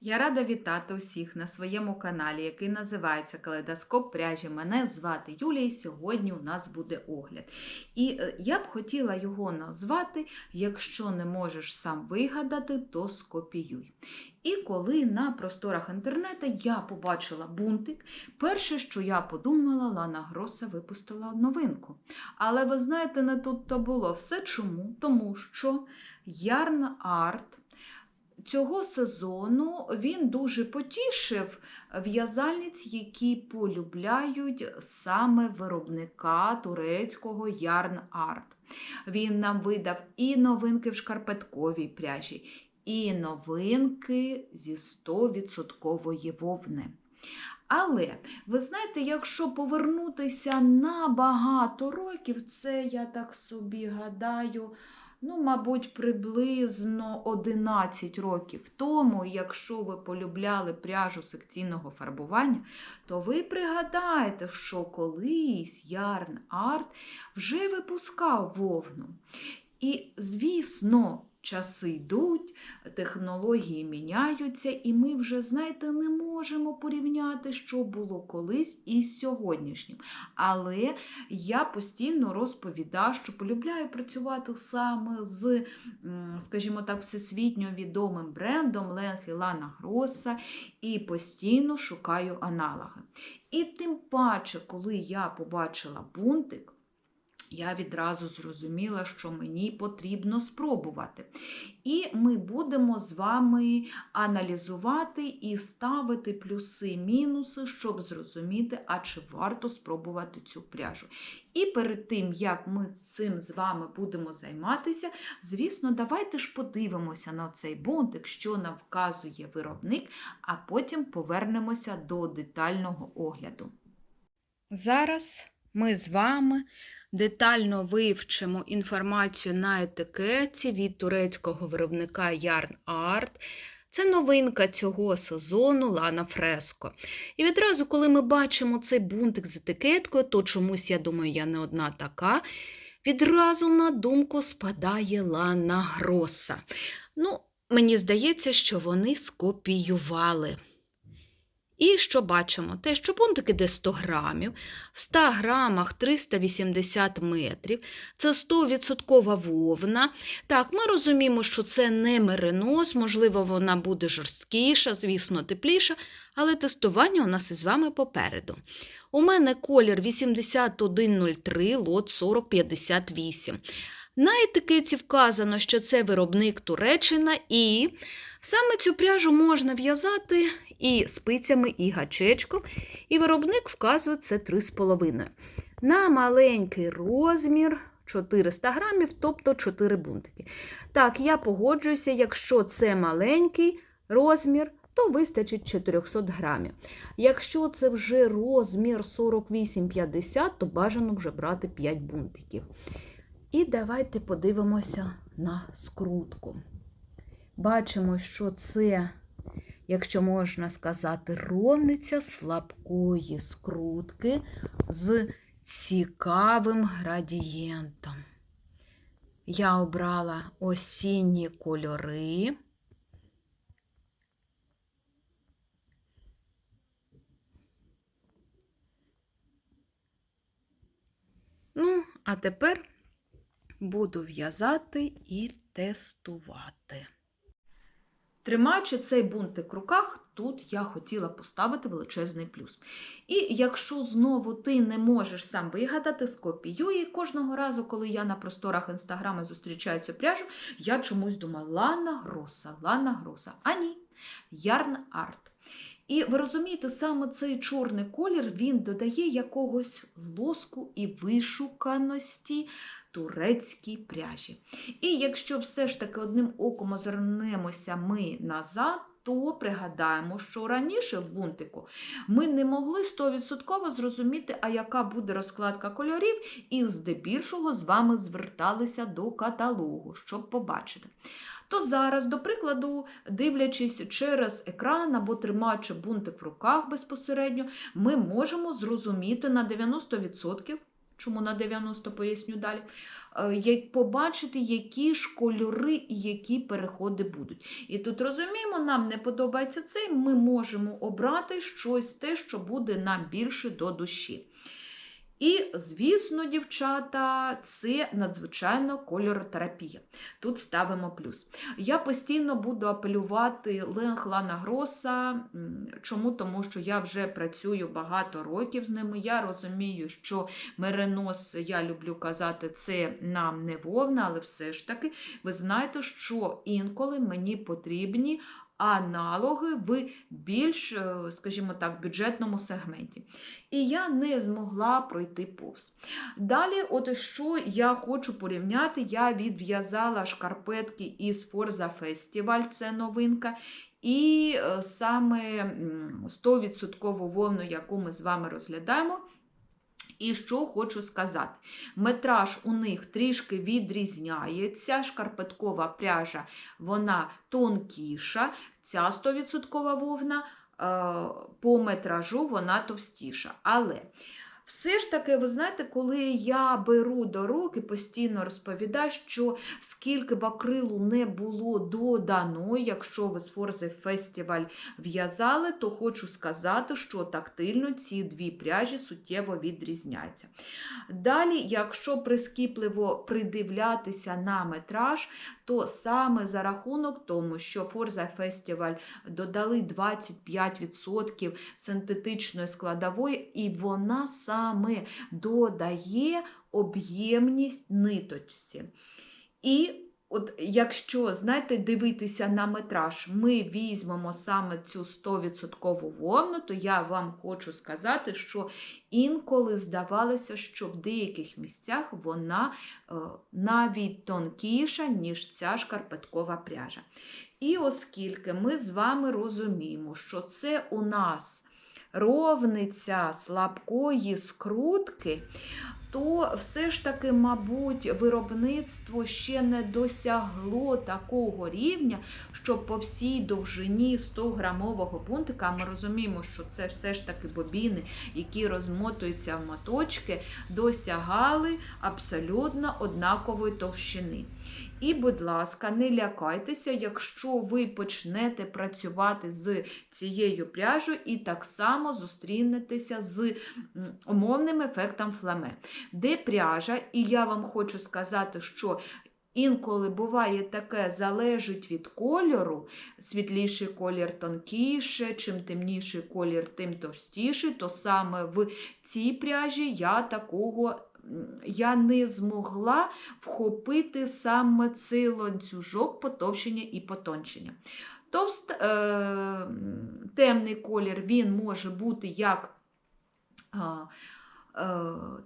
Я рада вітати усіх на своєму каналі, який називається Калейдоскоп пряжі. Мене звати Юлія, і сьогодні у нас буде огляд. І е, я б хотіла його назвати Якщо не можеш сам вигадати, то скопіюй. І коли на просторах інтернету я побачила бунтик, перше, що я подумала, Лана Гроса випустила новинку. Але ви знаєте, не тут то було. Все чому? Тому що Ярн Арт цього сезону він дуже потішив в'язальниць, які полюбляють саме виробника турецького Yarn Art. Він нам видав і новинки в шкарпетковій пряжі, і новинки зі 100% вовни. Але ви знаєте, якщо повернутися на багато років, це я так собі гадаю, ну, мабуть, приблизно 11 років тому, якщо ви полюбляли пряжу секційного фарбування, то ви пригадаєте, що колись Ярн Арт вже випускав вовну. І, звісно, часи йдуть, технології міняються, і ми вже, знаєте, не можемо порівняти, що було колись із сьогоднішнім. Але я постійно розповідаю, що полюбляю працювати саме з, скажімо так, всесвітньо відомим брендом Ленхи Лана Гроса і постійно шукаю аналоги. І тим паче, коли я побачила бунтик, я відразу зрозуміла, що мені потрібно спробувати. І ми будемо з вами аналізувати і ставити плюси-мінуси, щоб зрозуміти, а чи варто спробувати цю пряжу. І перед тим, як ми цим з вами будемо займатися, звісно, давайте ж подивимося на цей бунтик, що нам вказує виробник, а потім повернемося до детального огляду. Зараз ми з вами детально вивчимо інформацію на етикетці від турецького виробника Yarn Art. Це новинка цього сезону Лана Фреско. І відразу, коли ми бачимо цей бунтик з етикеткою, то чомусь, я думаю, я не одна така. Відразу на думку спадає Лана Гроса. Ну, мені здається, що вони скопіювали. І що бачимо? Те, що бунтик іде 100 грамів, в 100 грамах 380 метрів, це 100% вовна. Так, ми розуміємо, що це не меринос, можливо, вона буде жорсткіша, звісно, тепліша, але тестування у нас із вами попереду. У мене колір 8103, лот 4058. На етикетці вказано, що це виробник Туреччина, і саме цю пряжу можна в'язати і спицями, і гачечком, і виробник вказує це 3,5. На маленький розмір 400 грамів, тобто 4 бунтики. Так, я погоджуюся, якщо це маленький розмір, то вистачить 400 грамів. Якщо це вже розмір 48-50, то бажано вже брати 5 бунтиків. І давайте подивимося на скрутку. Бачимо, що це, якщо можна сказати, ровниця слабкої скрутки з цікавим градієнтом. Я обрала осінні кольори. Ну, а тепер буду в'язати і тестувати. Тримаючи цей бунтик в руках, тут я хотіла поставити величезний плюс. І якщо знову ти не можеш сам вигадати, скопіюй. І кожного разу, коли я на просторах інстаграма зустрічаю цю пряжу, я чомусь думаю, Лана Гроса, Лана Гроса. А ні, Ярн Арт. І ви розумієте, саме цей чорний колір він додає якогось лоску і вишуканості турецькій пряжі. І якщо все ж таки одним оком озирнемося ми назад, то пригадаємо, що раніше в бунтику ми не могли 100% зрозуміти, а яка буде розкладка кольорів, і здебільшого з вами зверталися до каталогу, щоб побачити. То зараз, до прикладу, дивлячись через екран або тримаючи бунтик в руках безпосередньо, ми можемо зрозуміти на 90%. Чому на 90 поясню далі. Е, побачити, які ж кольори і які переходи будуть. І тут розуміємо, нам не подобається цей, ми можемо обрати щось те, що буде нам більше до душі. І, звісно, дівчата, це надзвичайно кольоротерапія. Тут ставимо плюс. Я постійно буду апелювати Ленг Лана Гроса. Чому? Тому що я вже працюю багато років з ними. Я розумію, що меренос, я люблю казати, це нам не вовна, але все ж таки, ви знаєте, що інколи мені потрібні аналоги в більш, е, скажімо так, бюджетному сегменті. І я не змогла пройти повз. Далі, от що я хочу порівняти, я відв'язала шкарпетки із Forza Festival, це новинка. І е, саме м, 100% вовну, яку ми з вами розглядаємо. І що хочу сказати. Метраж у них трішки відрізняється. Шкарпеткова пряжа вона тонкіша, ця 100% вовна е, по метражу вона товстіша. Але все ж таки, ви знаєте, коли я беру до рук і постійно розповідаю, що скільки б акрилу не було додано, якщо ви з Форзи Фестиваль в'язали, то хочу сказати, що тактильно ці дві пряжі суттєво відрізняються. Далі, якщо прискіпливо придивлятися на метраж, то саме за рахунок тому, що Forza Festival додали 25% синтетичної складової, і вона саме додає об'ємність ниточці. І От якщо, знаєте, дивитися на метраж, ми візьмемо саме цю 100% вовну, то я вам хочу сказати, що інколи здавалося, що в деяких місцях вона е, навіть тонкіша, ніж ця шкарпеткова пряжа. І оскільки ми з вами розуміємо, що це у нас ровниця слабкої скрутки, то все ж таки, мабуть, виробництво ще не досягло такого рівня, щоб по всій довжині 100-грамового бунтика, ми розуміємо, що це все ж таки бобіни, які розмотуються в моточки, досягали абсолютно однакової товщини. І, будь ласка, не лякайтеся, якщо ви почнете працювати з цією пряжею і так само зустрінетеся з умовним ефектом фламе. Де пряжа, і я вам хочу сказати, що Інколи буває таке, залежить від кольору, світліший колір тонкіше, чим темніший колір, тим товстіший, то саме в цій пряжі я такого я не змогла вхопити саме цей ланцюжок потовщення і потончення. Товст, е, темний колір він може бути як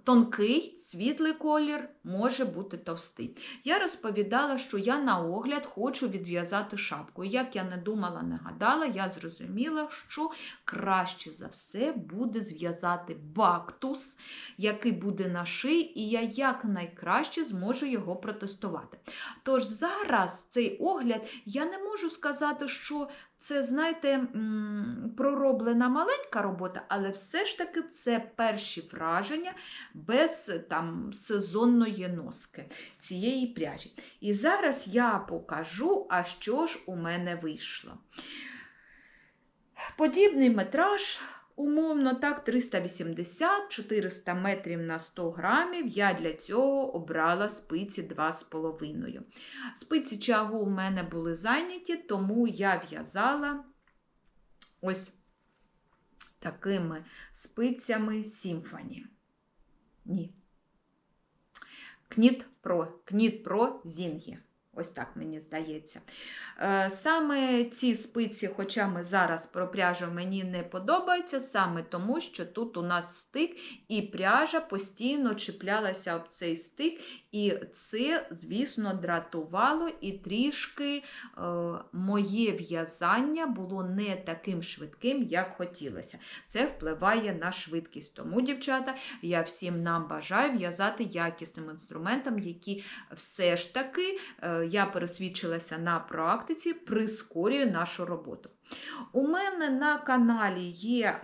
тонкий, світлий колір може бути товстий. Я розповідала, що я на огляд хочу відв'язати шапку. Як я не думала, не гадала, я зрозуміла, що краще за все буде зв'язати бактус, який буде на шиї, і я якнайкраще зможу його протестувати. Тож зараз цей огляд я не можу сказати, що це, знаєте, пророблена маленька робота, але все ж таки це перші враження без там сезонної носки цієї пряжі. І зараз я покажу, а що ж у мене вийшло. Подібний метраж. Умовно, так, 380-400 метрів на 100 грамів. Я для цього обрала спиці 2,5. Спиці чагу у мене були зайняті, тому я в'язала ось такими спицями Symphony. Ні. Кніт Про, Кніт Про Зінгі. Ось так мені здається. Е, Саме ці спиці, хоча ми зараз про пряжу мені не подобаються, саме тому, що тут у нас стик, і пряжа постійно чіплялася об цей стик, і це, звісно, дратувало, і трішки е, моє в'язання було не таким швидким, як хотілося. Це впливає на швидкість. Тому, дівчата, я всім нам бажаю в'язати якісним інструментом, які все ж таки. Я пересвідчилася на практиці, прискорює нашу роботу. У мене на каналі є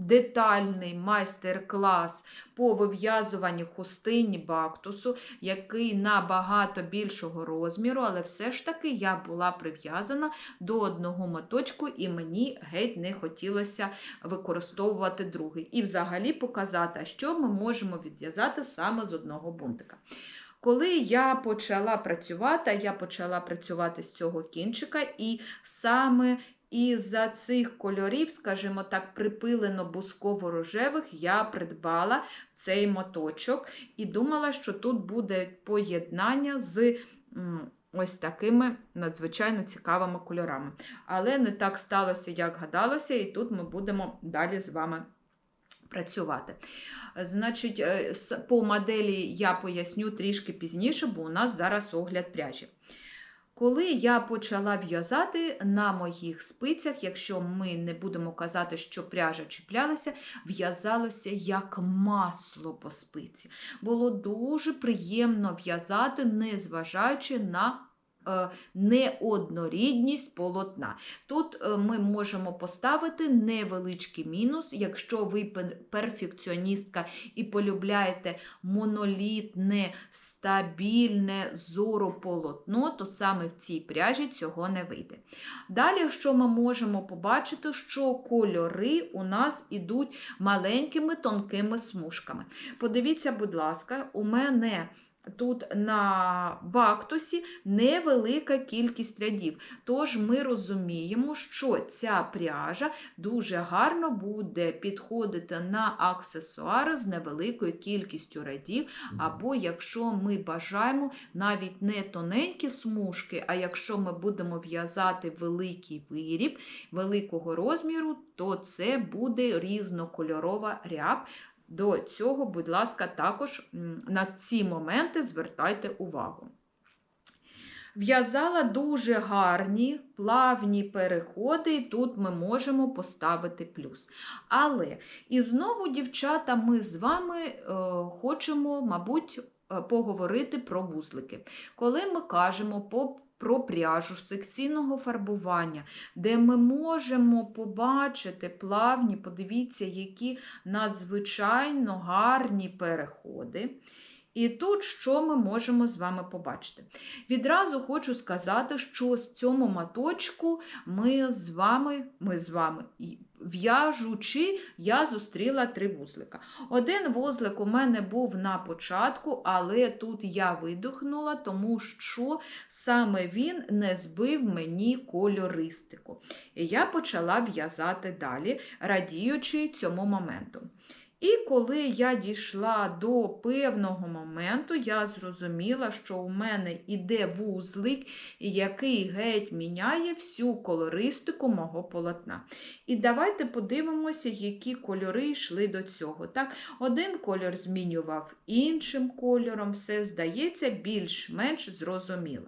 детальний майстер-клас по вив'язуванню хустині бактусу, який набагато більшого розміру, але все ж таки я була прив'язана до одного моточку, і мені геть не хотілося використовувати другий. І взагалі показати, що ми можемо відв'язати саме з одного бунтика. Коли я почала працювати, я почала працювати з цього кінчика, і саме із-за цих кольорів, скажімо так, припилено бусково-рожевих, я придбала цей моточок і думала, що тут буде поєднання з ось такими надзвичайно цікавими кольорами. Але не так сталося, як гадалося, і тут ми будемо далі з вами працювати. Значить, е, по моделі я поясню трішки пізніше, бо у нас зараз огляд пряжі. Коли я почала в'язати на моїх спицях, якщо ми не будемо казати, що пряжа чіплялася, в'язалося як масло по спиці. Було дуже приємно в'язати, незважаючи на неоднорідність полотна. Тут е, ми можемо поставити невеличкий мінус, якщо ви перфекціоністка і полюбляєте монолітне, стабільне зорополотно, то саме в цій пряжі цього не вийде. Далі, що ми можемо побачити, що кольори у нас ідуть маленькими тонкими смужками. Подивіться, будь ласка, у мене Тут на бактусі невелика кількість рядів. Тож ми розуміємо, що ця пряжа дуже гарно буде підходити на аксесуари з невеликою кількістю рядів, або якщо ми бажаємо навіть не тоненькі смужки, а якщо ми будемо в'язати великий виріб великого розміру, то це буде різнокольорова ряб. До цього, будь ласка, також на ці моменти звертайте увагу. В'язала дуже гарні плавні переходи, і тут ми можемо поставити плюс. Але і знову, дівчата, ми з вами е, хочемо, мабуть, е, поговорити про вузлики. Коли ми кажемо по про пряжу секційного фарбування, де ми можемо побачити плавні, подивіться, які надзвичайно гарні переходи. І тут що ми можемо з вами побачити? Відразу хочу сказати, що з цьому маточку ми з вами, ми з вами в'яжучи, я зустріла три вузлика. Один вузлик у мене був на початку, але тут я видихнула, тому що саме він не збив мені кольористику. І я почала в'язати далі, радіючи цьому моменту. І коли я дійшла до певного моменту, я зрозуміла, що у мене іде вузлик, який геть міняє всю колористику мого полотна. І давайте подивимося, які кольори йшли до цього. Так, Один кольор змінював іншим кольором, все здається, більш-менш зрозуміло.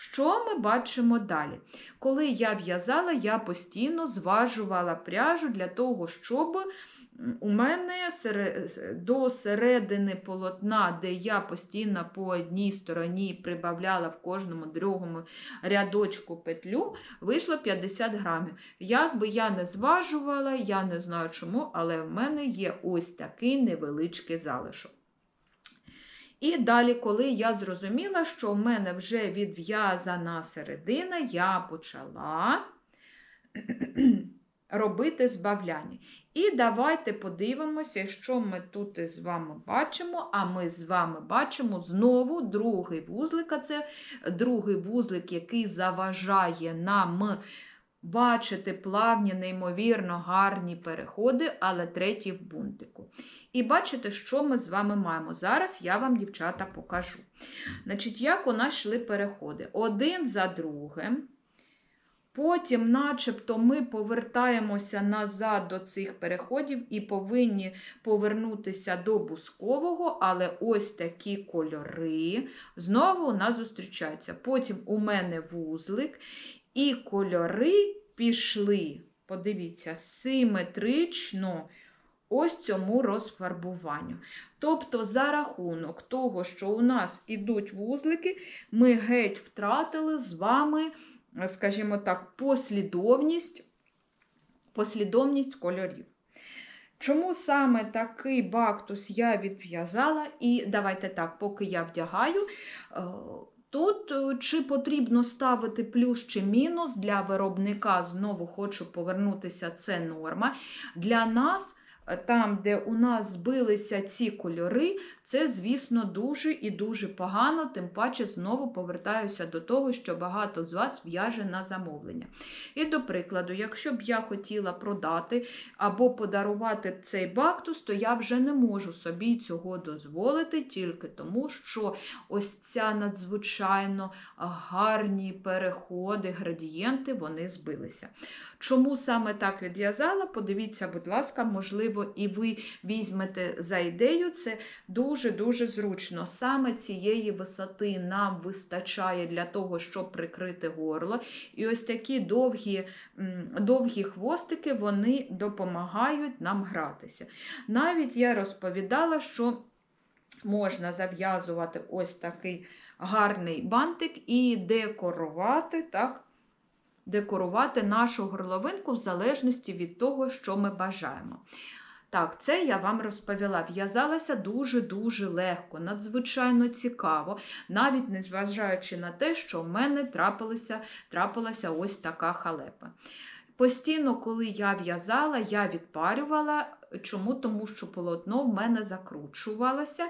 Що ми бачимо далі? Коли я в'язала, я постійно зважувала пряжу для того, щоб у мене до середини полотна, де я постійно по одній стороні прибавляла в кожному другому рядочку петлю, вийшло 50 грамів. Як би я не зважувала, я не знаю чому, але в мене є ось такий невеличкий залишок. І далі, коли я зрозуміла, що в мене вже відв'язана середина, я почала робити збавляння. І давайте подивимося, що ми тут із вами бачимо. А ми з вами бачимо знову другий вузлик, а це другий вузлик, який заважає нам бачити плавні, неймовірно гарні переходи, але третій в бунтику. І бачите, що ми з вами маємо. Зараз я вам, дівчата, покажу. Значить, Як у нас йшли переходи? Один за другим. Потім, начебто, ми повертаємося назад до цих переходів і повинні повернутися до бускового, але ось такі кольори знову у нас зустрічаються. Потім у мене вузлик, і кольори пішли, подивіться, симетрично. Ось цьому розфарбуванню. Тобто, за рахунок того, що у нас ідуть вузлики, ми геть втратили з вами скажімо так, послідовність, послідовність кольорів. Чому саме такий бактус я відв'язала? І давайте так, поки я вдягаю. е, Тут е, чи потрібно ставити плюс чи мінус для виробника, знову хочу повернутися, це норма. Для нас, там, де у нас збилися ці кольори, це, звісно, дуже і дуже погано, тим паче знову повертаюся до того, що багато з вас в'яже на замовлення. І до прикладу, якщо б я хотіла продати або подарувати цей бактус, то я вже не можу собі цього дозволити тільки тому, що ось ця надзвичайно гарні переходи, градієнти, вони збилися. Чому саме так відв'язала? Подивіться, будь ласка, можливо, і ви візьмете за ідею, це дуже-дуже зручно. Саме цієї висоти нам вистачає для того, щоб прикрити горло. І ось такі довгі, довгі хвостики вони допомагають нам гратися. Навіть я розповідала, що можна зав'язувати ось такий гарний бантик і декорувати, так, декорувати нашу горловинку в залежності від того, що ми бажаємо. Так, це я вам розповіла. В'язалася дуже-дуже легко, надзвичайно цікаво, навіть незважаючи на те, що в мене трапилася, трапилася ось така халепа. Постійно, коли я в'язала, я відпарювала. Чому? Тому що полотно в мене закручувалося.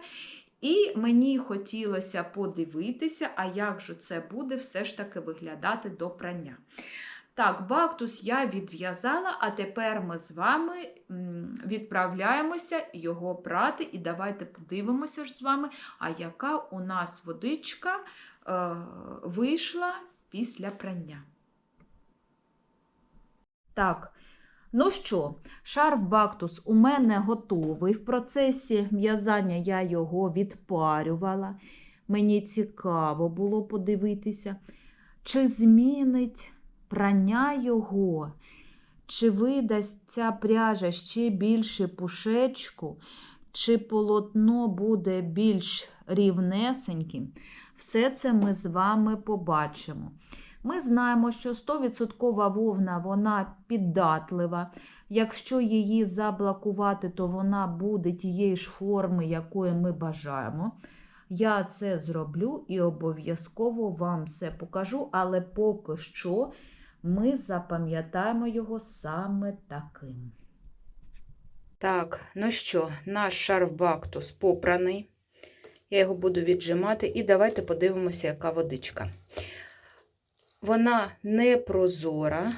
І мені хотілося подивитися, а як же це буде все ж таки виглядати до прання. Так, бактус я відв'язала, а тепер ми з вами відправляємося його прати. І давайте подивимося ж з вами, а яка у нас водичка е, вийшла після прання. Так, ну що, шарф бактус у мене готовий. В процесі в'язання я його відпарювала. Мені цікаво було подивитися, чи змінить прання його, чи видасть ця пряжа ще більше пушечку, чи полотно буде більш рівнесеньким. Все це ми з вами побачимо. Ми знаємо, що 100% вовна вона піддатлива. Якщо її заблокувати, то вона буде тієї ж форми, якої ми бажаємо. Я це зроблю і обов'язково вам все покажу, але поки що ми запам'ятаємо його саме таким. Так, ну що, наш шарф бактус попраний. Я його буду віджимати, і давайте подивимося, яка водичка. Вона не прозора.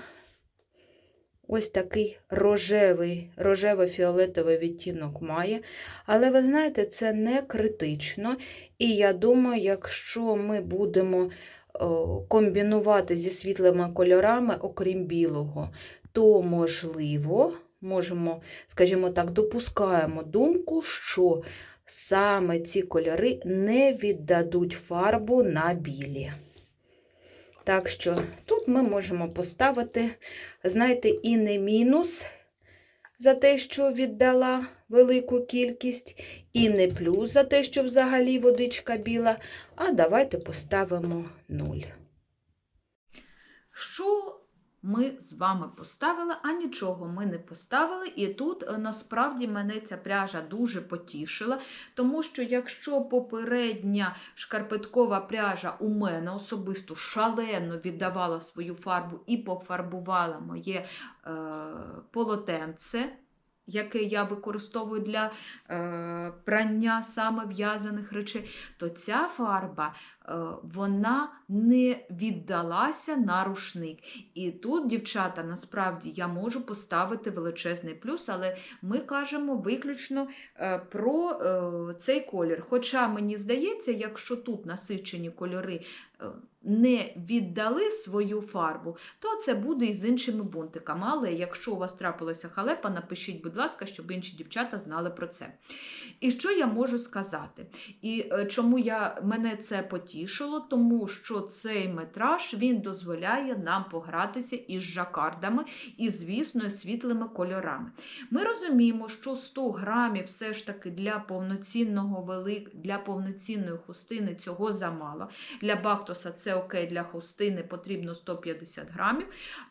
Ось такий рожевий, рожево-фіолетовий відтінок має. Але ви знаєте, це не критично. І я думаю, якщо ми будемо комбінувати зі світлими кольорами, окрім білого, то, можливо, можемо, скажімо так, допускаємо думку, що саме ці кольори не віддадуть фарбу на білі. Так що тут ми можемо поставити, знаєте, і не мінус за те, що віддала велику кількість, і не плюс за те, що взагалі водичка біла. А давайте поставимо 0. Що ми з вами поставили, а нічого ми не поставили. І тут е, насправді мене ця пряжа дуже потішила, тому що якщо попередня шкарпеткова пряжа у мене особисто шалено віддавала свою фарбу і пофарбувала моє е, полотенце, яке я використовую для е, прання саме в'язаних речей, то ця фарба вона не віддалася на рушник. І тут, дівчата, насправді я можу поставити величезний плюс, але ми кажемо виключно е, про е, цей колір. Хоча мені здається, якщо тут насичені кольори. Е, не віддали свою фарбу, то це буде і з іншими бунтиками. Але якщо у вас трапилася халепа, напишіть, будь ласка, щоб інші дівчата знали про це. І що я можу сказати? І е, чому я, мене це потішило? Потішило, тому що цей метраж він дозволяє нам погратися із жакардами і, звісно, світлими кольорами. Ми розуміємо, що 100 грамів все ж таки для повноцінного велик, для повноцінної хустини цього замало. Для бактоса це окей, для хустини потрібно 150 грамів.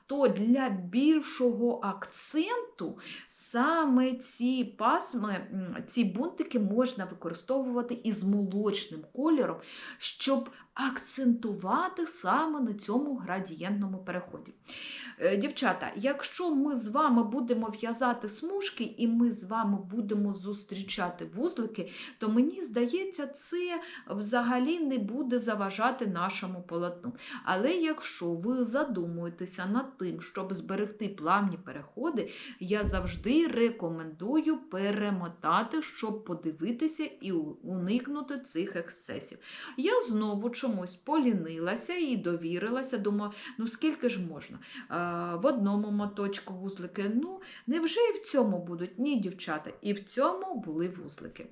То для більшого акценту саме ці пасми, ці бунтики можна використовувати із молочним кольором, щоб акцентувати саме на цьому градієнтному переході. Е, Дівчата, якщо ми з вами будемо в'язати смужки і ми з вами будемо зустрічати вузлики, то мені здається, це взагалі не буде заважати нашому полотну. Але якщо ви задумуєтеся над тим, щоб зберегти плавні переходи, я завжди рекомендую перемотати, щоб подивитися і уникнути цих ексцесів. Я знову чомусь полінилася і довірилася, думаю, ну скільки ж можна? Е, В одному моточку вузлики. Ну, невже і в цьому будуть? Ні, дівчата, і в цьому були вузлики.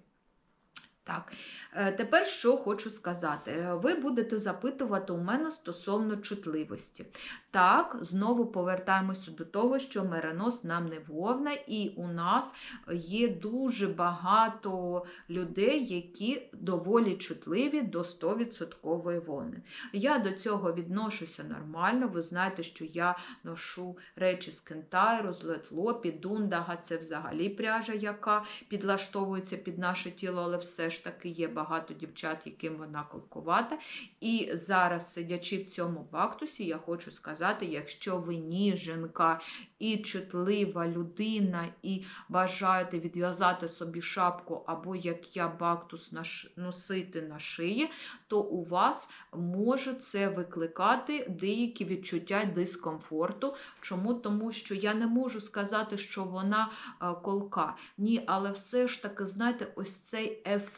Так, е, тепер що хочу сказати. Е, Ви будете запитувати у мене стосовно чутливості. Так, знову повертаємося до того, що меренос нам не вовна, і у нас є дуже багато людей, які доволі чутливі до 100% вовни. Я до цього відношуся нормально. Ви знаєте, що я ношу речі з кентайру, з летлопі, дундага це взагалі пряжа, яка підлаштовується під наше тіло, але все ж таки є багато дівчат, яким вона колкувата. І зараз, сидячи в цьому бактусі, я хочу сказати, якщо ви ніженка і чутлива людина, і бажаєте відв'язати собі шапку, або як я бактус носити на шиї, то у вас може це викликати деякі відчуття дискомфорту. Чому? Тому що я не можу сказати, що вона е, колка. Ні, але все ж таки, знаєте, ось цей ефект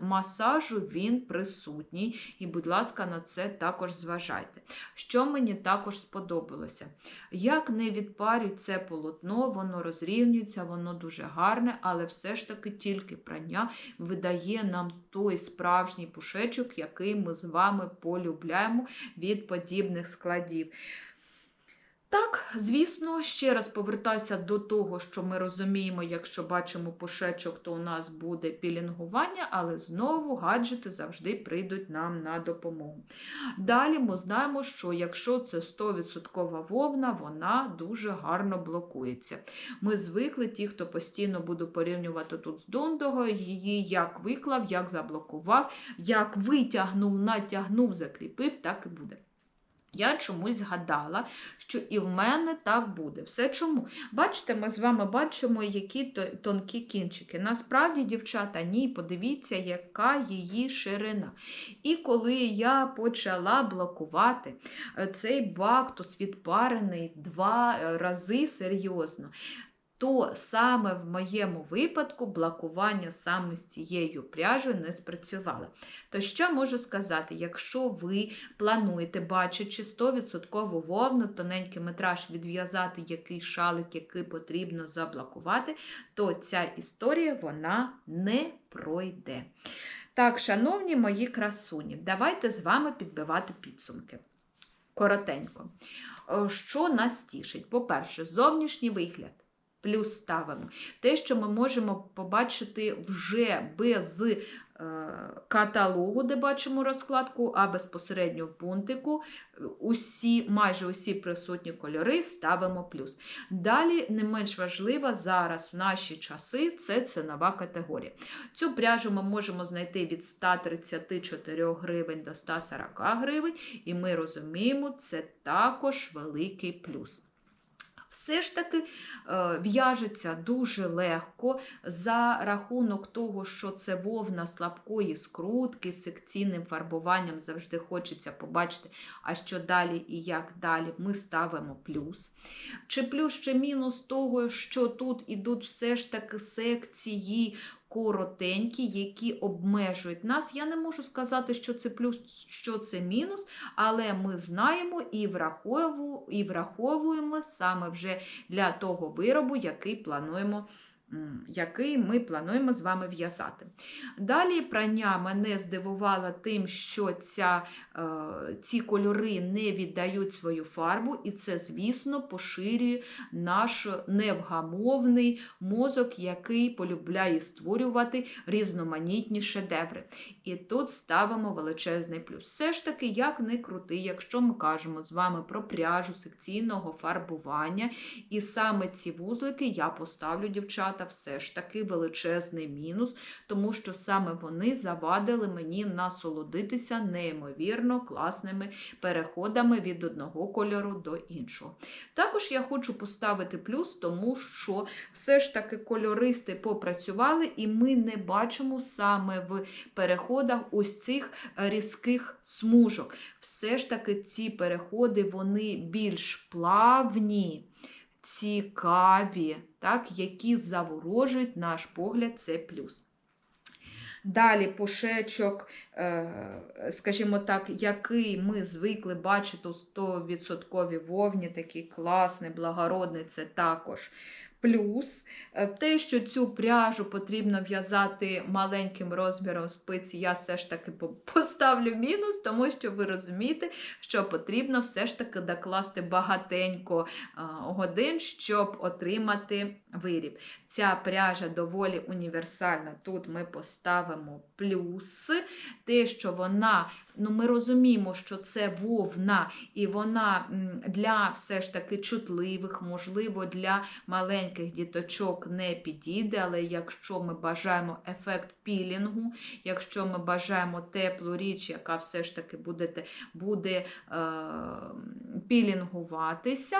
масажу він присутній. І, будь ласка, на це також зважайте. Що мені також сподобалося? Як не відпарюють це полотно, воно розрівнюється, воно дуже гарне, але все ж таки тільки прання видає нам той справжній пушечок, який ми з вами полюбляємо від подібних складів. Так, звісно, ще раз повертаюся до того, що ми розуміємо, якщо бачимо пушечок, то у нас буде пілінгування, але знову гаджети завжди прийдуть нам на допомогу. Далі ми знаємо, що якщо це 100% вовна, вона дуже гарно блокується. Ми звикли, ті, хто постійно буде порівнювати тут з Дондого, її як виклав, як заблокував, як витягнув, натягнув, закріпив, так і буде. Я чомусь згадала, що і в мене так буде. Все чому? Бачите, ми з вами бачимо, які тонкі кінчики. Насправді, дівчата, ні, подивіться, яка її ширина. І коли я почала блокувати е, цей бактус відпарений два е, рази серйозно, то саме в моєму випадку блокування саме з цією пряжею не спрацювало. То що можу сказати, якщо ви плануєте, бачачи 100% вовну, тоненький метраж відв'язати який шалик, який потрібно заблокувати, то ця історія вона не пройде. Так, шановні мої красуні, давайте з вами підбивати підсумки. Коротенько. Е, Що нас тішить? По-перше, зовнішній вигляд. Плюс ставимо. Те, що ми можемо побачити вже без е, каталогу, де бачимо розкладку, а безпосередньо в пунктику, усі, майже усі присутні кольори ставимо плюс. Далі, не менш важливо, зараз в наші часи це цінова категорія. Цю пряжу ми можемо знайти від 134 гривень до 140 гривень, і ми розуміємо, це також великий плюс. Все ж таки е, в'яжеться дуже легко за рахунок того, що це вовна слабкої скрутки з секційним фарбуванням завжди хочеться побачити, а що далі і як далі, ми ставимо плюс. Чи плюс, чи мінус того, що тут ідуть все ж таки секції коротенькі, які обмежують нас. Я не можу сказати, що це плюс, що це мінус, але ми знаємо і враховуємо, і враховуємо саме вже для того виробу, який плануємо який ми плануємо з вами в'язати. Далі прання мене здивувало тим, що ця, е, ці кольори не віддають свою фарбу, і це, звісно, поширює наш невгамовний мозок, який полюбляє створювати різноманітні шедеври. І тут ставимо величезний плюс. Все ж таки, як не крути, якщо ми кажемо з вами про пряжу секційного фарбування, і саме ці вузлики я поставлю, дівчата, все ж таки величезний мінус, тому що саме вони завадили мені насолодитися неймовірно класними переходами від одного кольору до іншого. Також я хочу поставити плюс, тому що все ж таки кольористи попрацювали, і ми не бачимо саме в переходах ось цих різких смужок. Все ж таки ці переходи вони більш плавні. Цікаві, так, які заворожують наш погляд, це плюс. Далі пушечок, е, скажімо так, який ми звикли бачити у 100% вовні, такий класний, благородний, це також плюс. Е, Те, що цю пряжу потрібно в'язати маленьким розміром спиці, я все ж таки поставлю мінус, тому що ви розумієте, що потрібно все ж таки докласти багатенько годин, щоб отримати виріб. Ця пряжа доволі універсальна. Тут ми поставимо плюс. Те, що вона, ну ми розуміємо, що це вовна, і вона для все ж таки чутливих, можливо, для маленьких діточок не підійде, але якщо ми бажаємо ефект пілінгу, якщо ми бажаємо теплу річ, яка все ж таки буде, буде е, пілінгуватися,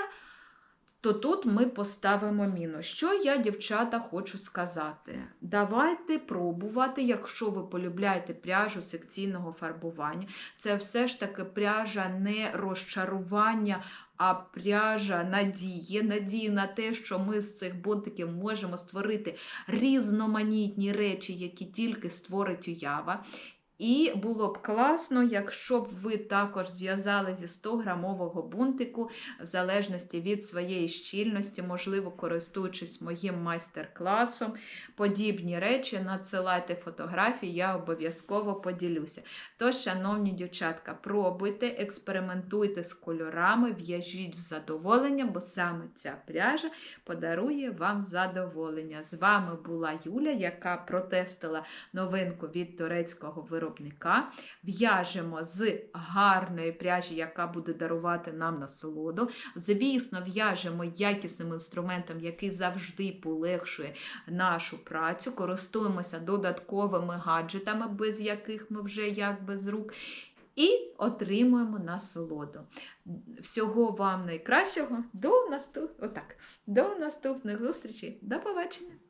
то тут ми поставимо мінус. Що я, дівчата, хочу сказати? Давайте пробувати, якщо ви полюбляєте пряжу секційного фарбування. Це все ж таки пряжа не розчарування, а пряжа надії, надії на те, що ми з цих бонтиків можемо створити різноманітні речі, які тільки створить уява. І було б класно, якщо б ви також зв'язали зі 100-грамового бунтику, в залежності від своєї щільності, можливо, користуючись моїм майстер-класом, подібні речі, надсилайте фотографії, я обов'язково поділюся. Тож, шановні дівчатка, пробуйте, експериментуйте з кольорами, в'яжіть в задоволення, бо саме ця пряжа подарує вам задоволення. З вами була Юля, яка протестила новинку від турецького виробника. В'яжемо з гарної пряжі, яка буде дарувати нам насолоду. Звісно, в'яжемо якісним інструментом, який завжди полегшує нашу працю. Користуємося додатковими гаджетами, без яких ми вже як без рук. І отримуємо насолоду. Всього вам найкращого. До наступ... Отак. До наступних зустрічей. До побачення!